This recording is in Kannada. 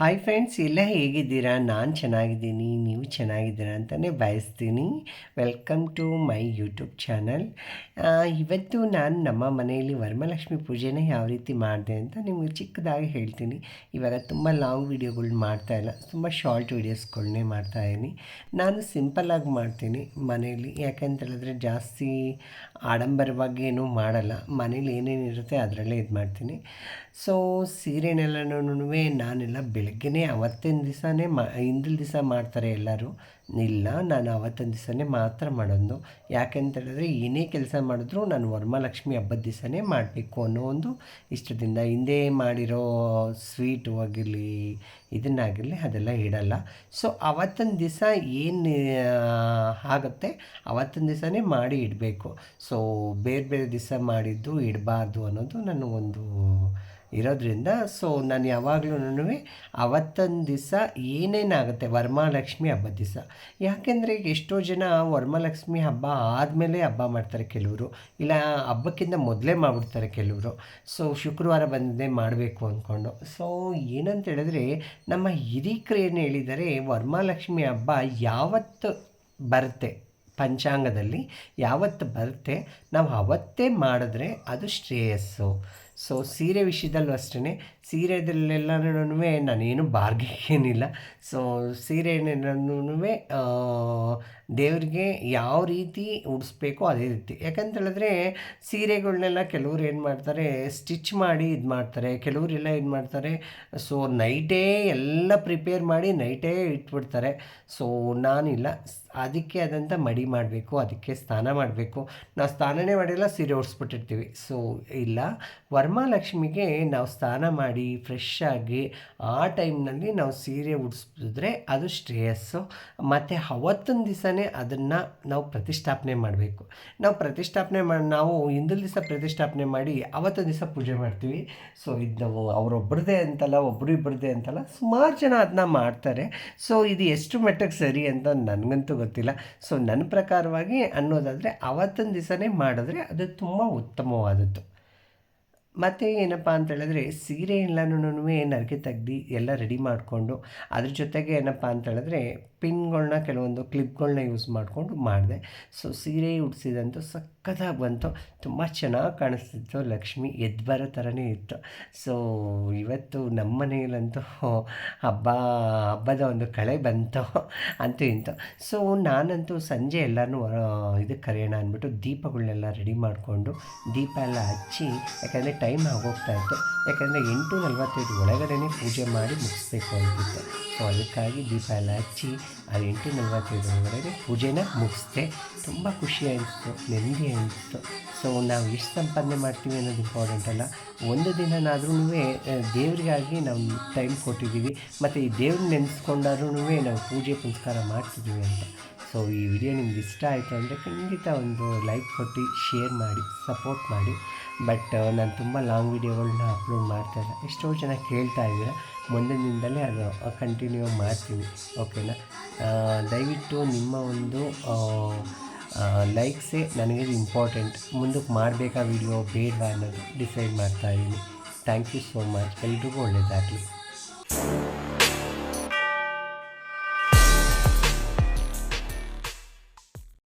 ಹಾಯ್ ಫ್ರೆಂಡ್ಸ್ ಎಲ್ಲ ಹೇಗಿದ್ದೀರಾ? ನಾನು ಚೆನ್ನಾಗಿದ್ದೀನಿ, ನೀವು ಚೆನ್ನಾಗಿದ್ದೀರಾ ಅಂತಲೇ ಬಯಸ್ತೀನಿ. Welcome to my YouTube channel ಇವತ್ತು ನಾನು ನಮ್ಮ ಮನೆಯಲ್ಲಿ ವರಮಲಕ್ಷ್ಮಿ ಪೂಜೆನ ಯಾವ ರೀತಿ ಮಾಡಿದೆ ಅಂತ ನಿಮಗೆ ಚಿಕ್ಕದಾಗಿ ಹೇಳ್ತೀನಿ. ಇವಾಗ ತುಂಬ ಲಾಂಗ್ ವೀಡಿಯೋಗಳು ಮಾಡ್ತಾಯಿಲ್ಲ ತುಂಬ ಶಾರ್ಟ್ ವೀಡಿಯೋಸ್ಗಳನ್ನೇ ಮಾಡ್ತಾಯಿದ್ದೀನಿ ನಾನು ಸಿಂಪಲ್ಲಾಗಿ ಮಾಡ್ತೀನಿ ಮನೆಯಲ್ಲಿ ಯಾಕೆಂತ ಹೇಳಿದ್ರೆ ಜಾಸ್ತಿ ಆಡಂಬರವಾಗಿ ಏನೂ ಮಾಡಲ್ಲ. ಮನೇಲಿ ಏನೇನಿರುತ್ತೆ ಅದರಲ್ಲೇ ಇದು ಮಾಡ್ತೀನಿ ಸೊ ಸೀರೆನೆಲ್ಲನೂ ನಾನೆಲ್ಲ ಬೆಳಗ್ಗೆನೇ ಅವತ್ತಿನ ದಿವಸನೇ ಮಾ ಹಿಂದಿನ ದಿವಸ ಮಾಡ್ತಾರೆ ಎಲ್ಲರೂ. ಇಲ್ಲ, ನಾನು ಅವತ್ತಿನ ದಿವಸನೇ ಮಾತ್ರ ಮಾಡೋದು. ಯಾಕೆಂತ ಹೇಳಿದ್ರೆ ಏನೇ ಕೆಲಸ ಮಾಡಿದ್ರು ನಾನು ವರಮಹಾಲಕ್ಷ್ಮಿ ಹಬ್ಬದ ದಿವಸನೇ ಮಾಡಬೇಕು ಅನ್ನೋ ಒಂದು ಇಷ್ಟದಿಂದ ಹಿಂದೆ ಮಾಡಿರೋ ಸ್ವೀಟು ಆಗಿರಲಿ ಇದನ್ನಾಗಿರಲಿ ಅದೆಲ್ಲ ಇಡಲ್ಲ. ಸೊ, ಅವತ್ತಿನ ದಿವಸ ಏನು ಆಗುತ್ತೆ? ಅವತ್ತಿನ ದಿವಸನೇ ಮಾಡಿ ಇಡಬೇಕು. ಸೊ, ಬೇರೆ ಬೇರೆ ದಿವಸ ಮಾಡಿದ್ದು ಇಡಬಾರ್ದು ಅನ್ನೋದು ನನಗೊಂದು ಇರೋದ್ರಿಂದ ಸೊ ನಾನು ಯಾವಾಗಲೂ ಅವತ್ತೊಂದು ದಿವಸ ಏನೇನಾಗುತ್ತೆ ವರಮಹಾಲಕ್ಷ್ಮಿ ಹಬ್ಬದ ದಿವಸ. ಯಾಕೆಂದರೆ ಎಷ್ಟೋ ಜನ ವರಮಹಾಲಕ್ಷ್ಮಿ ಹಬ್ಬ ಆದಮೇಲೆ ಹಬ್ಬ ಮಾಡ್ತಾರೆ ಕೆಲವರು. ಇಲ್ಲ, ಹಬ್ಬಕ್ಕಿಂತ ಮೊದಲೇ ಮಾಡಿಬಿಡ್ತಾರೆ ಕೆಲವರು. ಸೊ ಶುಕ್ರವಾರ ಬಂದೇ ಮಾಡಬೇಕು ಅಂದ್ಕೊಂಡು ಸೊ ಏನಂತ ಹೇಳಿದ್ರೆ, ನಮ್ಮ ಹಿರೀಕರು ಏನು ಹೇಳಿದ್ದಾರೆ ವರಮಹಾಲಕ್ಷ್ಮಿ ಹಬ್ಬ ಯಾವತ್ತು ಬರುತ್ತೆ? ಪಂಚಾಂಗದಲ್ಲಿ ಯಾವತ್ತು ಬರುತ್ತೆ? ನಾವು ಅವತ್ತೇ ಮಾಡಿದ್ರೆ ಅದು ಶ್ರೇಯಸ್ಸು. ಸೊ ಸೀರೆ ವಿಷಯದಲ್ಲೂ ಅಷ್ಟೇ ಸೀರೆದಲ್ಲೆಲ್ಲನೂ ನಾನೇನು ಬಾರ್ಗೇನಿಲ್ಲ ಸೊ ಸೀರೆನೂ ದೇವರಿಗೆ ಯಾವ ರೀತಿ ಉಡಿಸ್ಬೇಕು ಅದೇ ರೀತಿ. ಯಾಕಂತೇಳಿದ್ರೆ ಸೀರೆಗಳ್ನೆಲ್ಲ ಕೆಲವ್ರು ಏನು ಮಾಡ್ತಾರೆ ಸ್ಟಿಚ್ ಮಾಡಿ ಇದು ಮಾಡ್ತಾರೆ. ಕೆಲವರೆಲ್ಲ ಏನು ಮಾಡ್ತಾರೆ ಸೊ ನೈಟೇ ಎಲ್ಲ ಪ್ರಿಪೇರ್ ಮಾಡಿ ನೈಟೇ ಇಟ್ಬಿಡ್ತಾರೆ. ಸೊ ನಾನಿಲ್ಲ. ಅದಕ್ಕೆ ಆದಂಥ ಮಡಿ ಮಾಡಬೇಕು, ಅದಕ್ಕೆ ಸ್ನಾನ ಮಾಡಬೇಕು. ನಾವು ಸ್ನಾನನೇ ಮಾಡಿಲ್ಲ, ಸೀರೆ ಓಡಿಸ್ಬಿಟ್ಟಿರ್ತೀವಿ ಸೊ ಇಲ್ಲ. ವರ್ಮಾಲಕ್ಷ್ಮಿಗೆ ನಾವು ಸ್ನಾನ ಮಾಡಿ ಫ್ರೆಶ್ ಆಗಿ ಆ ಟೈಮ್ನಲ್ಲಿ ನಾವು ಸೀರೆ ಉಡಿಸಿದ್ರೆ ಅದು ಶ್ರೇಯಸ್ಸು. ಮತ್ತು ಅವತ್ತೊಂದು ದಿವಸನೇ ಅದನ್ನು ನಾವು ಪ್ರತಿಷ್ಠಾಪನೆ ಮಾಡಬೇಕು. ನಾವು ಪ್ರತಿಷ್ಠಾಪನೆ ಮಾಡಿ ನಾವು ಹಿಂದಿನ ದಿವಸ ಪ್ರತಿಷ್ಠಾಪನೆ ಮಾಡಿ ಅವತ್ತೊಂದು ದಿವಸ ಪೂಜೆ ಮಾಡ್ತೀವಿ. ಸೊ ಇದು ನಾವು ಅವರೊಬ್ಬರದೇ ಅಂತಲ್ಲ ಒಬ್ಬರು ಇಬ್ಬರದೇ ಅಂತಲ್ಲ, ಸುಮಾರು ಜನ ಅದನ್ನ ಮಾಡ್ತಾರೆ. ಸೊ ಇದು ಎಷ್ಟು ಮಟ್ಟಕ್ಕೆ ಸರಿ ಅಂತ ನನಗಂತೂ ಗೊತ್ತಿಲ್ಲ. ಸೊ ನನ್ನ ಪ್ರಕಾರವಾಗಿ ಅನ್ನೋದಾದರೆ ಆವತ್ತಿನ ದಿವಸನೇ ಮಾಡಿದ್ರೆ ಅದು ತುಂಬ ಉತ್ತಮವಾದದ್ದು. ಮತ್ತು ಏನಪ್ಪ ಅಂತೇಳಿದ್ರೆ ಸೀರೆ ಎಲ್ಲನೂ ನರಕೆ ತೆಗ್ದು ಎಲ್ಲ ರೆಡಿ ಮಾಡಿಕೊಂಡು ಅದ್ರ ಜೊತೆಗೆ ಏನಪ್ಪ ಅಂತೇಳಿದ್ರೆ ಪಿನ್ಗಳನ್ನ ಕೆಲವೊಂದು ಕ್ಲಿಪ್ಗಳನ್ನ ಯೂಸ್ ಮಾಡಿಕೊಂಡು ಮಾಡಿದೆ. ಸೊ ಸೀರೆ ಉಡಿಸಿದಂತೂ ಸಖತ್ತಾಗಿ ಬಂತು. ತುಂಬ ಚೆನ್ನಾಗಿ ಕಾಣಿಸ್ತಿತ್ತು. ಲಕ್ಷ್ಮಿ ಎದ್ದು ಬರೋ ಥರನೇ ಇತ್ತು. ಸೊ ಇವತ್ತು ನಮ್ಮ ಮನೆಯಲ್ಲಂತೂ ಹಬ್ಬ, ಹಬ್ಬದ ಒಂದು ಕಳೆ ಬಂತು ಅಂತೂ ಇಂತು. ಸೊ ನಾನಂತೂ ಸಂಜೆ ಎಲ್ಲನೂ ಇದಕ್ಕೆ ಕರೆಯೋಣ ಅಂದ್ಬಿಟ್ಟು ದೀಪಗಳನ್ನೆಲ್ಲ ರೆಡಿ ಮಾಡಿಕೊಂಡು ದೀಪ ಎಲ್ಲ ಹಚ್ಚಿ, ಯಾಕಂದರೆ ಟೈಮ್ ಆಗೋಗ್ತಾ ಇತ್ತು. ಯಾಕಂದರೆ ಎಂಟು ನಲ್ವತ್ತೈದು ಒಳಗಡೆನೇ ಪೂಜೆ ಮಾಡಿ ಮುಗಿಸ್ಬೇಕು ಅಂತಿತ್ತು ಸೊ ಅದಕ್ಕಾಗಿ ದೀಪ ಎಲ್ಲ ಹಚ್ಚಿ ಆ ಎಂಟು ನಲ್ವತ್ತೈದು ಒಳಗಡೆ ಪೂಜೆನ ಮುಗಿಸ್ದೆ. ತುಂಬ ಖುಷಿ ಅನಿಸ್ತು, ನೆಮ್ಮದಿ ಅನಿಸ್ತು. ಸೊ ನಾವು ಎಷ್ಟು ಸಂಪಾದನೆ ಮಾಡ್ತೀವಿ ಅನ್ನೋದು ಇಂಪಾರ್ಟೆಂಟ್ ಅಲ್ಲ. ಒಂದು ದಿನನಾದ್ರೂ ದೇವರಿಗಾಗಿ ನಾವು ಟೈಮ್ ಕೊಟ್ಟಿದ್ದೀವಿ. ಮತ್ತು ಈ ದೇವ್ರನ್ನ ನೆನೆಸ್ಕೊಂಡಾದ್ರೂ ನಾವು ಪೂಜೆ ಪುನಸ್ಕಾರ ಮಾಡ್ತಿದ್ದೀವಿ ಅಂತ. ಸೊ ಈ ವಿಡಿಯೋ ನಿಮ್ಗೆ ಇಷ್ಟ ಆಯಿತು ಅಂದರೆ ಖಂಡಿತ ಒಂದು ಲೈಕ್ ಕೊಟ್ಟು ಶೇರ್ ಮಾಡಿ ಸಪೋರ್ಟ್ ಮಾಡಿ. ಬಟ್ ನಾನು ತುಂಬ ಲಾಂಗ್ ವಿಡಿಯೋಗಳನ್ನ ಅಪ್ಲೋಡ್ ಮಾಡ್ತಾಯಿಲ್ಲ ಎಷ್ಟೋ ಜನ ಕೇಳ್ತಾ ಇದ್ದೀರ. ಮುಂದಿನ ದಿನದಲ್ಲೇ ಅದು ಕಂಟಿನ್ಯೂ ಮಾಡ್ತೀನಿ ಓಕೆನಾ ದಯವಿಟ್ಟು ನಿಮ್ಮ ಒಂದು ಲೈಕ್ಸೇ ನನಗೆ ಇಂಪಾರ್ಟೆಂಟ್ ಮುಂದಕ್ಕೆ ಮಾಡಬೇಕಾ ವಿಡಿಯೋ ಬೇಡವಾ ಅನ್ನೋದು ಡಿಸೈಡ್ ಮಾಡ್ತಾಯಿದ್ದೀನಿ ಥ್ಯಾಂಕ್ ಯು ಸೋ ಮಚ್ ಎಲ್ರಿಗೂ ಒಳ್ಳೆಯದಾಗಲಿ